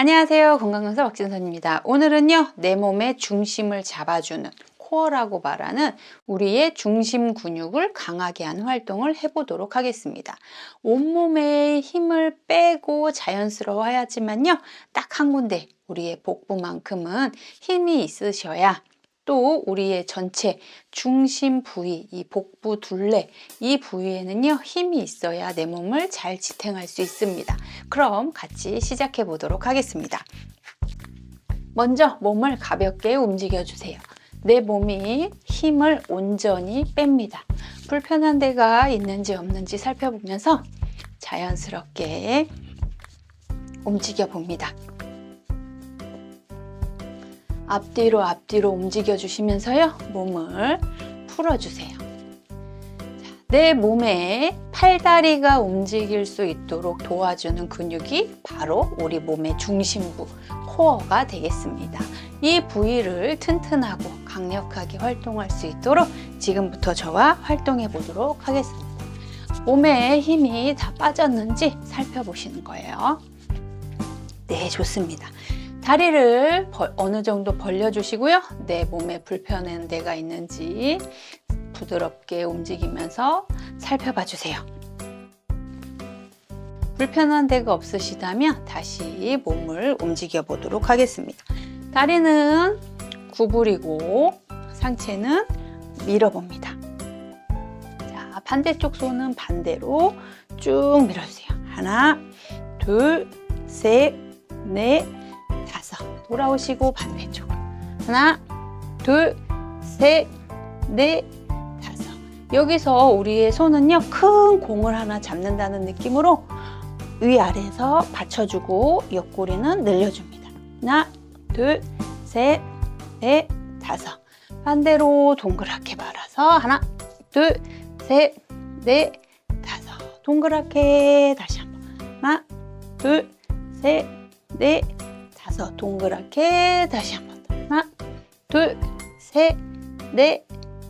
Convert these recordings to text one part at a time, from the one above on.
안녕하세요. 건강 강사 박진선입니다. 오늘은요, 내 몸의 중심을 잡아주는 코어라고 말하는 우리의 중심 근육을 강하게 하는 활동을 해보도록 하겠습니다. 온몸에 힘을 빼고 자연스러워야지만요, 딱 한 군데 우리의 복부만큼은 힘이 있으셔야 또 우리의 전체 중심 부위, 이 복부 둘레, 이 부위에는요, 힘이 있어야 내 몸을 잘 지탱할 수 있습니다. 그럼 같이 시작해 보도록 하겠습니다. 먼저 몸을 가볍게 움직여 주세요. 내 몸이 힘을 온전히 뺍니다. 불편한 데가 있는지 없는지 살펴보면서 자연스럽게 움직여 봅니다. 앞뒤로 앞뒤로 움직여 주시면서요. 몸을 풀어 주세요. 내 몸에 팔다리가 움직일 수 있도록 도와주는 근육이 바로 우리 몸의 중심부, 코어가 되겠습니다. 이 부위를 튼튼하고 강력하게 활동할 수 있도록 지금부터 저와 활동해 보도록 하겠습니다. 몸에 힘이 다 빠졌는지 살펴보시는 거예요. 네, 좋습니다. 다리를 벌- 어느 정도 벌려주시고요. 내 몸에 불편한 데가 있는지 부드럽게 움직이면서 살펴봐 주세요. 불편한 데가 없으시다면 다시 몸을 움직여 보도록 하겠습니다. 다리는 구부리고 상체는 밀어봅니다. 자, 반대쪽 손은 반대로 쭉 밀어주세요. 하나, 둘, 셋, 넷. 돌아오시고 반대쪽으로. 하나, 둘, 셋, 넷, 다섯. 여기서 우리의 손은요, 큰 공을 하나 잡는다는 느낌으로 위아래에서 받쳐주고 옆구리는 늘려줍니다. 하나, 둘, 셋, 넷, 다섯. 반대로 동그랗게 말아서 하나, 둘, 셋, 넷, 다섯. 동그랗게 다시 한번. 하나, 둘, 셋, 넷, 다섯. 동그랗게 다시 한번 더. 하나, 둘, 셋, 넷,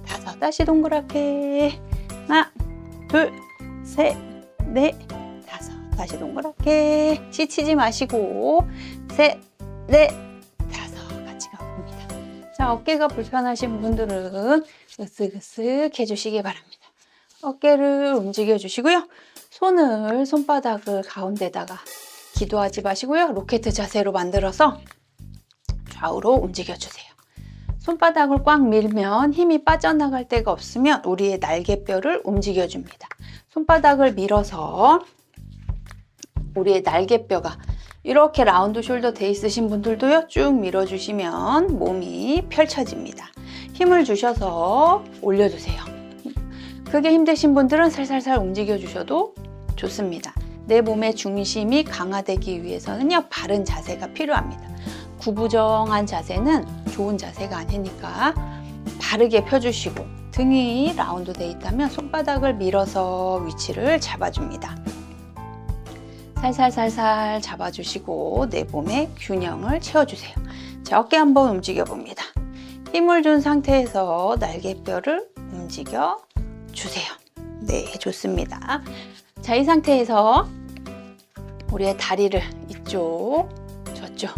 다섯. 다시 동그랗게. 하나, 둘, 셋, 넷, 다섯. 다시 동그랗게. 지치지 마시고. 셋, 넷, 다섯. 같이 가봅니다. 자, 어깨가 불편하신 분들은 으쓱으쓱 해주시기 바랍니다. 어깨를 움직여 주시고요. 손을, 손바닥을 가운데다가 기도하지 마시고요. 로켓 자세로 만들어서 좌우로 움직여 주세요. 손바닥을 꽉 밀면 힘이 빠져나갈 데가 없으면 우리의 날개뼈를 움직여 줍니다. 손바닥을 밀어서 우리의 날개뼈가 이렇게 라운드 숄더 돼 있으신 분들도요. 쭉 밀어주시면 몸이 펼쳐집니다. 힘을 주셔서 올려주세요. 그게 힘드신 분들은 살살살 움직여 주셔도 좋습니다. 내 몸의 중심이 강화되기 위해서는요, 바른 자세가 필요합니다. 구부정한 자세는 좋은 자세가 아니니까 바르게 펴주시고 등이 라운드 돼 있다면 손바닥을 밀어서 위치를 잡아줍니다. 살살살살 잡아주시고 내 몸의 균형을 채워주세요. 자, 어깨 한번 움직여 봅니다. 힘을 준 상태에서 날개뼈를 움직여 주세요. 네, 좋습니다. 자, 이 상태에서 우리의 다리를 이쪽, 저쪽,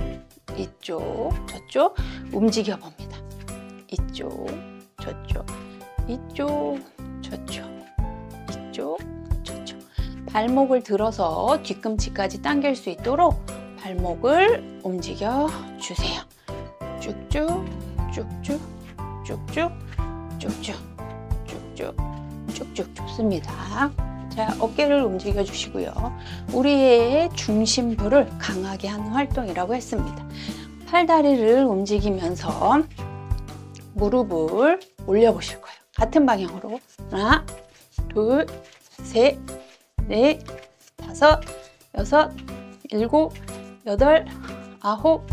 이쪽, 저쪽 움직여 봅니다. 이쪽, 저쪽, 이쪽, 저쪽, 이쪽, 저쪽. 발목을 들어서 뒤꿈치까지 당길 수 있도록 발목을 움직여 주세요. 쭉쭉, 쭉쭉, 쭉쭉, 쭉쭉, 쭉쭉, 쭉쭉 좋습니다. 자, 어깨를 움직여 주시고요. 우리의 중심부를 강하게 하는 활동이라고 했습니다. 팔다리를 움직이면서 무릎을 올려보실 거예요. 같은 방향으로. 하나, 둘, 셋, 넷, 다섯, 여섯, 일곱, 여덟, 아홉,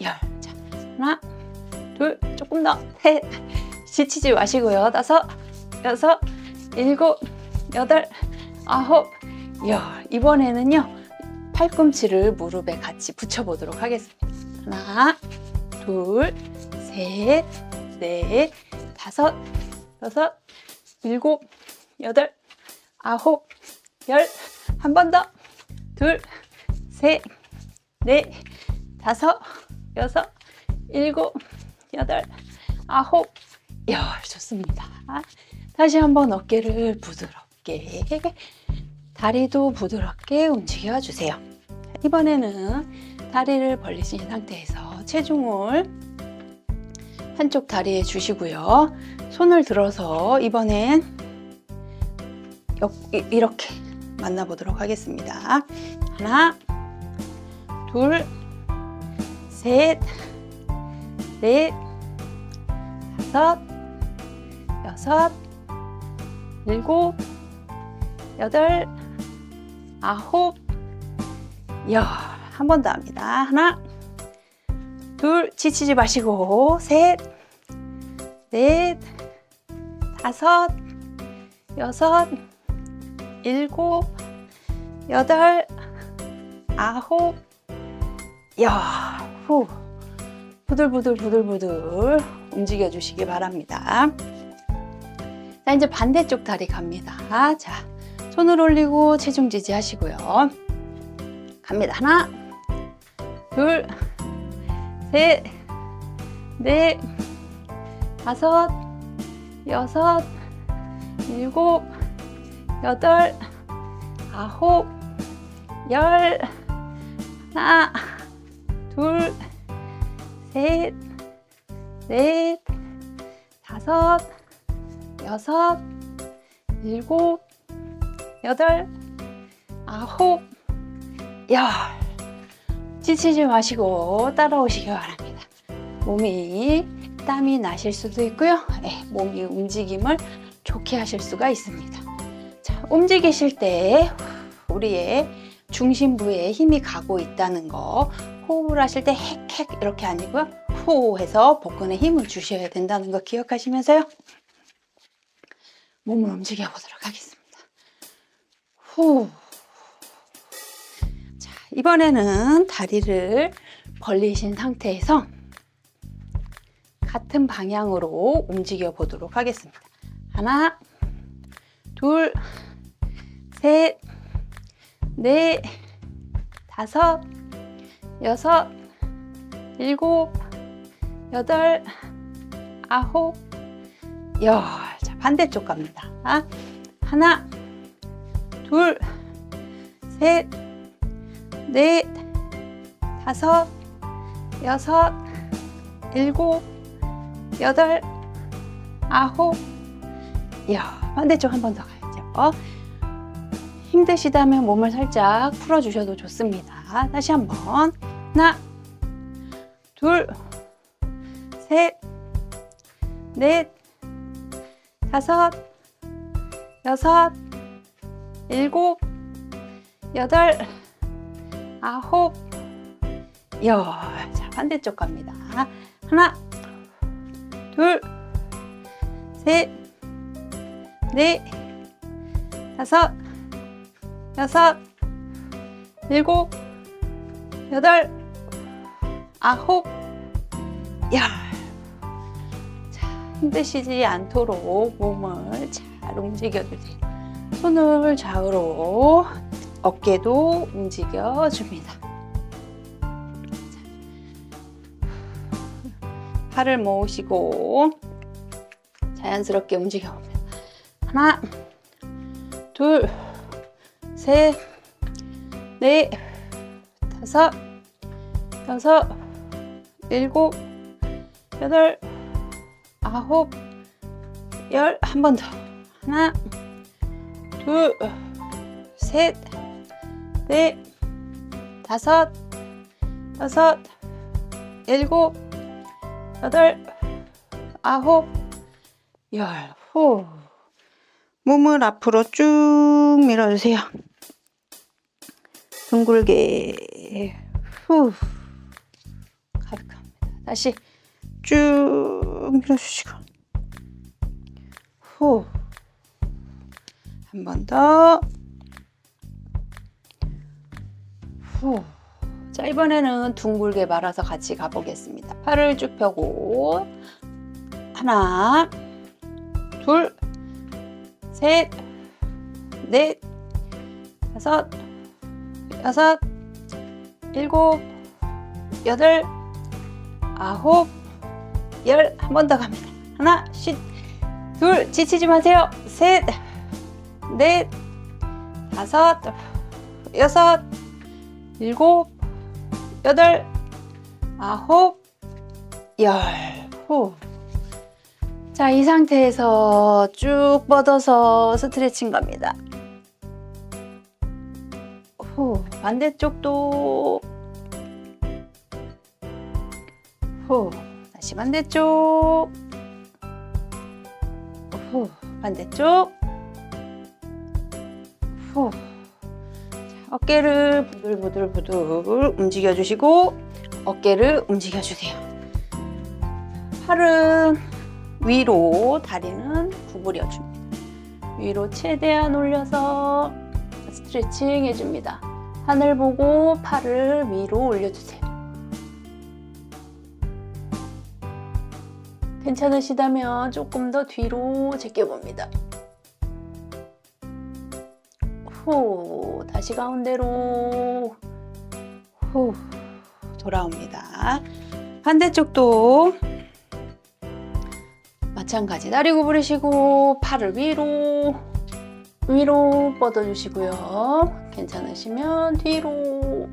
열. 자, 하나, 둘, 조금 더, 셋, 지치지 마시고요. 다섯, 여섯, 일곱, 여덟, 아홉, 열. 이번에는요, 팔꿈치를 무릎에 같이 붙여보도록 하겠습니다. 하나, 둘, 셋, 넷, 다섯, 여섯, 일곱, 여덟, 아홉, 열. 한 번 더. 둘, 셋, 넷, 다섯, 여섯, 일곱, 여덟, 아홉, 열. 좋습니다. 다시 한번 어깨를 부드럽게, 다리도 부드럽게 움직여 주세요. 이번에는 다리를 벌리신 상태에서 체중을 한쪽 다리에 주시고요. 손을 들어서 이번엔 이렇게 만나보도록 하겠습니다. 하나, 둘, 셋, 넷, 다섯, 여섯, 일곱, 여덟, 아홉, 열. 한 번 더 합니다. 하나, 둘, 지치지 마시고, 셋, 넷, 다섯, 여섯, 일곱, 여덟, 아홉, 열. 후. 부들부들 부들부들 움직여 주시기 바랍니다. 자, 이제 반대쪽 다리 갑니다. 자, 손을 올리고 체중 지지하시고요. 갑니다. 하나, 둘, 셋, 넷, 다섯, 여섯, 일곱, 여덟, 아홉, 열, 하나, 둘, 셋, 넷, 다섯, 여섯, 일곱, 여덟, 아홉, 열. 지치지 마시고 따라오시기 바랍니다. 몸이 땀이 나실 수도 있고요. 네, 몸이 움직임을 좋게 하실 수가 있습니다. 자, 움직이실 때 우리의 중심부에 힘이 가고 있다는 거 호흡을 하실 때 핵핵 이렇게 아니고요. 후 해서 복근에 힘을 주셔야 된다는 거 기억하시면서요. 몸을 움직여 보도록 하겠습니다. 후. 자, 이번에는 다리를 벌리신 상태에서 같은 방향으로 움직여 보도록 하겠습니다. 하나, 둘, 셋, 넷, 다섯, 여섯, 일곱, 여덟, 아홉, 열. 자, 반대쪽 갑니다. 하나, 둘, 셋, 넷, 다섯, 여섯, 일곱, 여덟, 아홉, 열. 반대쪽 한 번 더 가야죠. 힘드시다면 몸을 살짝 풀어주셔도 좋습니다. 다시 한 번 하나, 둘, 셋, 넷, 다섯, 여섯, 일곱, 여덟, 아홉, 열. 자, 반대쪽 갑니다. 하나, 둘, 셋, 넷, 다섯, 여섯, 일곱, 여덟, 아홉, 열. 자, 힘드시지 않도록 몸을 잘 움직여 주세요. 손을 좌우로 어깨도 움직여 줍니다. 팔을 모으시고 자연스럽게 움직여 봅니다. 하나, 둘, 셋, 넷, 다섯, 여섯, 일곱, 여덟, 아홉, 열. 한 번 더. 하나, 둘, 셋, 넷, 다섯, 여섯, 일곱, 여덟, 아홉, 열. 후. 몸을 앞으로 쭉 밀어주세요. 둥글게. 후. 가볍게 합니다. 다시 쭉 밀어주시고. 후. 한 번 더. 후. 자, 이번에는 둥글게 말아서 같이 가보겠습니다. 팔을 쭉 펴고, 하나, 둘, 셋, 넷, 다섯, 여섯, 일곱, 여덟, 아홉, 열. 한 번 더 갑니다. 하나, 쉿, 둘, 지치지 마세요. 셋, 넷, 다섯, 여섯, 일곱, 여덟, 아홉, 열. 후. 자, 이 상태에서 쭉 뻗어서 스트레칭 갑니다. 후, 반대쪽도. 후, 다시 반대쪽. 후, 반대쪽. 후. 자, 어깨를 부들부들부들 움직여주시고, 어깨를 움직여주세요. 팔은 위로, 다리는 구부려줍니다. 위로 최대한 올려서 스트레칭 해줍니다. 하늘 보고 팔을 위로 올려주세요. 괜찮으시다면 조금 더 뒤로 제껴봅니다. 후, 다시 가운데로. 후, 돌아옵니다. 반대쪽도 마찬가지 다리 구부리시고 팔을 위로 위로 뻗어주시고요. 괜찮으시면 뒤로.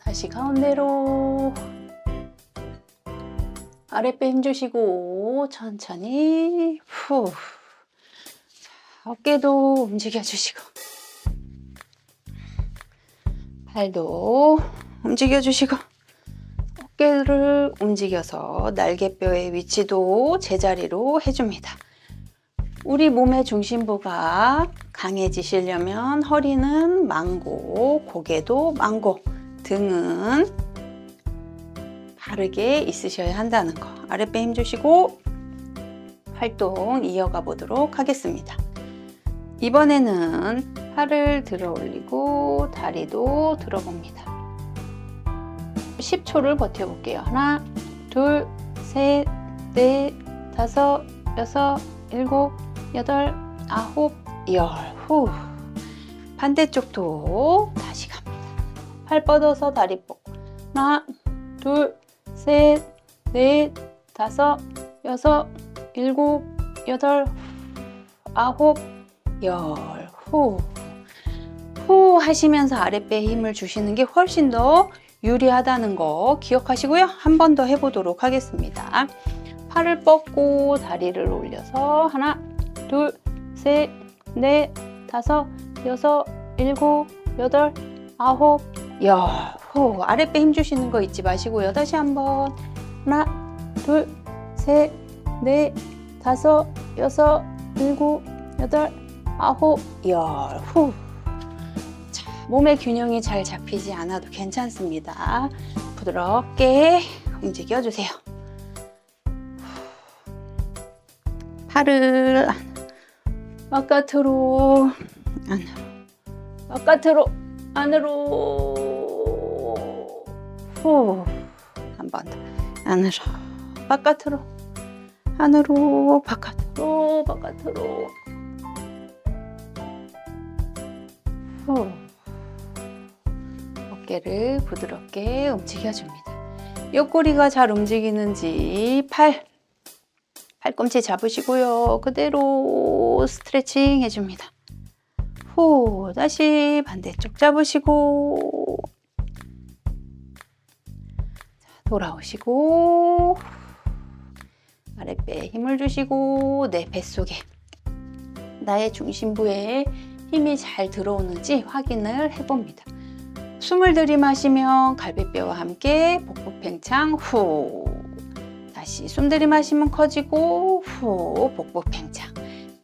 다시 가운데로. 아랫배 힘주시고 천천히. 후. 자, 어깨도 움직여 주시고 팔도 움직여 주시고 어깨를 움직여서 날개뼈의 위치도 제자리로 해줍니다. 우리 몸의 중심부가 강해지시려면 허리는 망고, 고개도 망고, 등은 바르게 있으셔야 한다는 거. 아랫배 힘 주시고 활동 이어가 보도록 하겠습니다. 이번에는 팔을 들어 올리고 다리도 들어 봅니다. 10초를 버텨 볼게요. 하나, 둘, 셋, 넷, 다섯, 여섯, 일곱, 여덟, 아홉, 열. 후. 반대쪽도 다시 갑니다. 팔 뻗어서 다리 뻗고. 하나, 둘, 셋, 넷, 다섯, 여섯, 일곱, 여덟, 아홉, 열. 후. 후 하시면서 아랫배에 힘을 주시는 게 훨씬 더 유리하다는 거 기억하시고요. 한 번 더 해보도록 하겠습니다. 팔을 뻗고 다리를 올려서 하나, 둘, 셋, 넷, 다섯, 여섯, 일곱, 여덟, 아홉, 열. 후 아랫배 힘 주시는 거 잊지 마시고요. 다시 한번 하나, 둘, 셋, 넷, 다섯, 여섯, 일곱, 여덟, 아홉, 열. 후. 자, 몸의 균형이 잘 잡히지 않아도 괜찮습니다. 부드럽게 움직여 주세요. 팔을 바깥으로 안으로 바깥으로 안으로 후 한 번 더 안으로 바깥으로 안으로 바깥으로 바깥으로 후 어깨를 부드럽게 움직여줍니다. 옆구리가 잘 움직이는지 팔 팔꿈치 잡으시고요. 그대로 스트레칭 해줍니다. 후, 다시 반대쪽 잡으시고, 자, 돌아오시고, 아랫배에 힘을 주시고, 내 뱃속에, 나의 중심부에 힘이 잘 들어오는지 확인을 해봅니다. 숨을 들이마시면 갈비뼈와 함께 복부 팽창 후. 다시 숨 들이마시면 커지고 후 복부 팽창.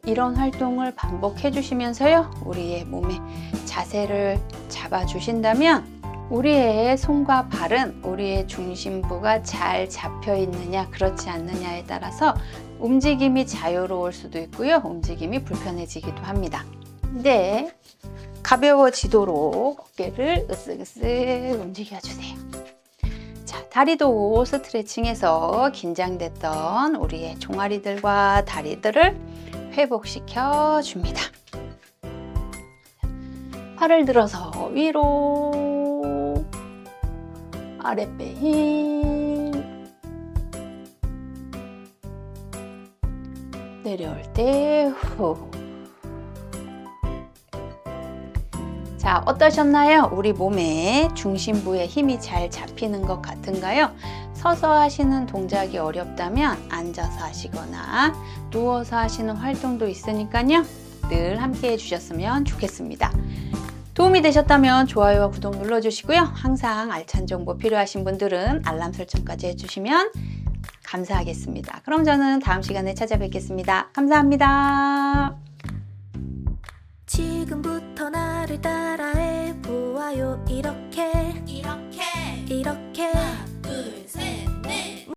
이런 활동을 반복해 주시면서요 우리의 몸의 자세를 잡아 주신다면 우리의 손과 발은 우리의 중심부가 잘 잡혀 있느냐 그렇지 않느냐에 따라서 움직임이 자유로울 수도 있고요 움직임이 불편해지기도 합니다 네 가벼워지도록 어깨를 으쓱으쓱 움직여 주세요 자, 다리도 스트레칭해서 긴장됐던 우리의 종아리들과 다리들을 회복시켜 줍니다. 팔을 들어서 위로 아랫배 힘. 내려올 때 후. 자, 어떠셨나요? 우리 몸의 중심부에 힘이 잘 잡히는 것 같은가요? 서서 하시는 동작이 어렵다면 앉아서 하시거나 누워서 하시는 활동도 있으니까요. 늘 함께 해주셨으면 좋겠습니다. 도움이 되셨다면 좋아요와 구독 눌러주시고요. 항상 알찬 정보 필요하신 분들은 알람 설정까지 해주시면 감사하겠습니다. 그럼 저는 다음 시간에 찾아뵙겠습니다. 감사합니다. 지금부터 나 를 따라해 보아요. 이렇게. 이렇게. 이렇게. 하나 둘셋